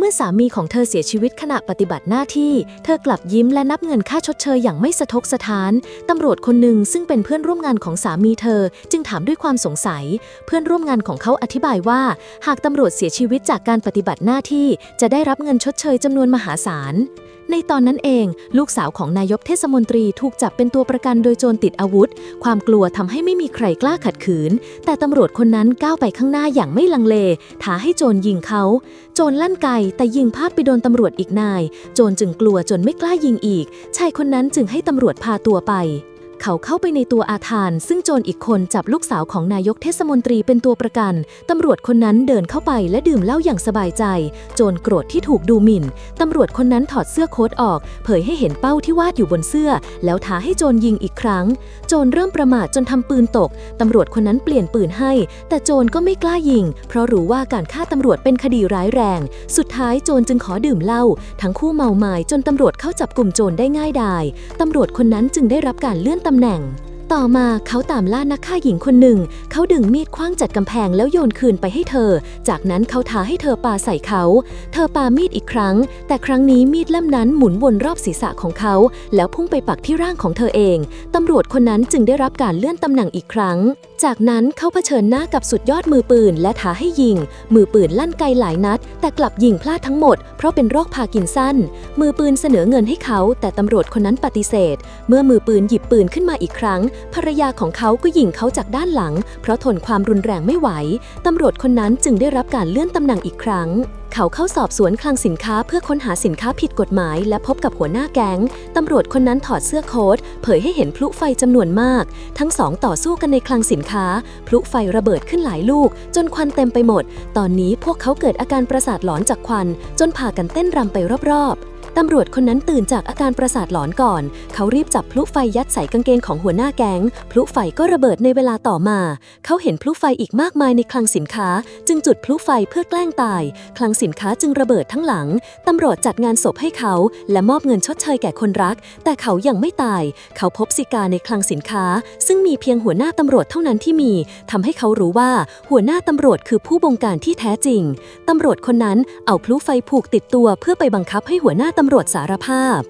เมื่อสามีของเธอเสียชีวิตขณะปฏิบัติหน้าที่ เธอกลับยิ้มและนับเงินค่าชดเชยอย่างไม่สะทกสะท้าน ตำรวจคนหนึ่งซึ่งเป็นเพื่อนร่วมงานของสามีเธอ จึงถามด้วยความสงสัย เพื่อนร่วมงานของเขาอธิบายว่า หากตำรวจเสียชีวิตจากการปฏิบัติหน้าที่ จะได้รับเงินชดเชยจำนวนมหาศาล ในตอนนั้นเอง ลูกสาวของนายกเทศมนตรีถูกจับเป็นตัวประกันโดยโจรติดอาวุธ ความกลัวทำให้ไม่มีใครกล้าขัดขืน แต่ตำรวจคนนั้นก้าวไปข้างหน้าอย่างไม่ลังเล ท้าให้โจรยิงเขา โจรลั่นไกแต่ยิงพลาดไปโดนตำรวจอีกนาย โจรจึงกลัวจนไม่กล้ายิงอีก ชายคนนั้นจึงให้ตำรวจพาตัวไป เขาเข้าไปในตัวอาคารซึ่งโจรอีกคนจับลูกสาวของนายกเทศมนตรีเป็นตัวประกัน ตำรวจคนนั้นเดินเข้าไปและดื่มเหล้าอย่างสบายใจ โจรโกรธที่ถูกดูหมิ่น ตำรวจคนนั้นถอดเสื้อโค้ทออก เผยให้เห็นเป้าที่วาดอยู่บนเสื้อ แล้วท้าให้โจรยิงอีกครั้ง โจรเริ่มประมาทจนทำปืนตก ตำรวจคนนั้นเปลี่ยนปืนให้ แต่โจรก็ไม่กล้ายิง เพราะรู้ว่าการฆ่าตำรวจเป็นคดีร้ายแรง สุดท้ายโจรจึงขอดื่มเหล้า ทั้งคู่เมาไม้จนตำรวจเข้าจับกลุ่มโจรได้ง่ายดาย ตำรวจคนนั้นจึงได้รับการเลื่อนำแหน่ง ต่อมาเขาตามล่านักฆ่าหญิงคนหนึ่ง เขาดึงมีดคว้างจัดกำแพงแล้วโยนคืนไปให้เธอ จากนั้นเขาท้าให้เธอปาใส่เขา เธอปามีดอีกครั้ง แต่ครั้งนี้มีดเล่มนั้นหมุนวนรอบศีรษะของเขา แล้วพุ่งไปปักที่ร่างของเธอเอง ตำรวจคนนั้นจึงได้รับการเลื่อนตำแหน่งอีกครั้ง จากนั้นเขาเผชิญหน้ากับสุดยอดมือปืนและท้าให้ยิง มือปืนลั่นไกลหลายนัด แต่กลับยิงพลาดทั้งหมด เพราะเป็นโรคพากินสันมือปืนเสนอเงินให้เขา แต่ตำรวจคนนั้นปฏิเสธ เมื่อมือปืนหยิบปืนขึ้นมาอีกครั้งภรรยาของเขาก็ยิงเขาจากด้านหลัง เพราะทนความรุนแรงไม่ไหว ตำรวจคนนั้นจึงได้รับการเลื่อนตำแหน่งอีกครั้ง เขาเข้าสอบสวนคลังสินค้าเพื่อค้นหาสินค้าผิดกฎหมาย และพบกับหัวหน้าแก๊ง ตำรวจคนนั้นถอดเสื้อโค้ทเผยให้เห็นพลุไฟจำนวนมาก ทั้งสองต่อสู้กันในคลังสินค้า พลุไฟระเบิดขึ้นหลายลูก จนควันเต็มไปหมด ตอนนี้พวกเขาเกิดอาการประสาทหลอนจากควัน จนพากันเต้นรำไปรอบๆ ตำรวจคนนั้นตื่นจากอาการประสาทหลอนก่อน เขารีบจับพลุไฟยัดใส่กางเกงของหัวหน้าแก๊ง พลุไฟก็ระเบิดในเวลาต่อมา เขาเห็นพลุไฟอีกมากมายในคลังสินค้า จึงจุดพลุไฟเพื่อแกล้งตาย คลังสินค้าจึงระเบิดทั้งหลัง ตำรวจจัดงานศพให้เขา และมอบเงินชดเชยแก่คนรัก แต่เขายังไม่ตาย เขาพบสิกาในคลังสินค้า ซึ่งมีเพียงหัวหน้าตำรวจเท่านั้นที่มี ทำให้เขารู้ว่าหัวหน้าตำรวจคือผู้บงการที่แท้จริง ตำรวจคนนั้นเอาพลุไฟผูกติดตัวเพื่อไปบังคับให้หัวหน้าตำำรวจสารภาพ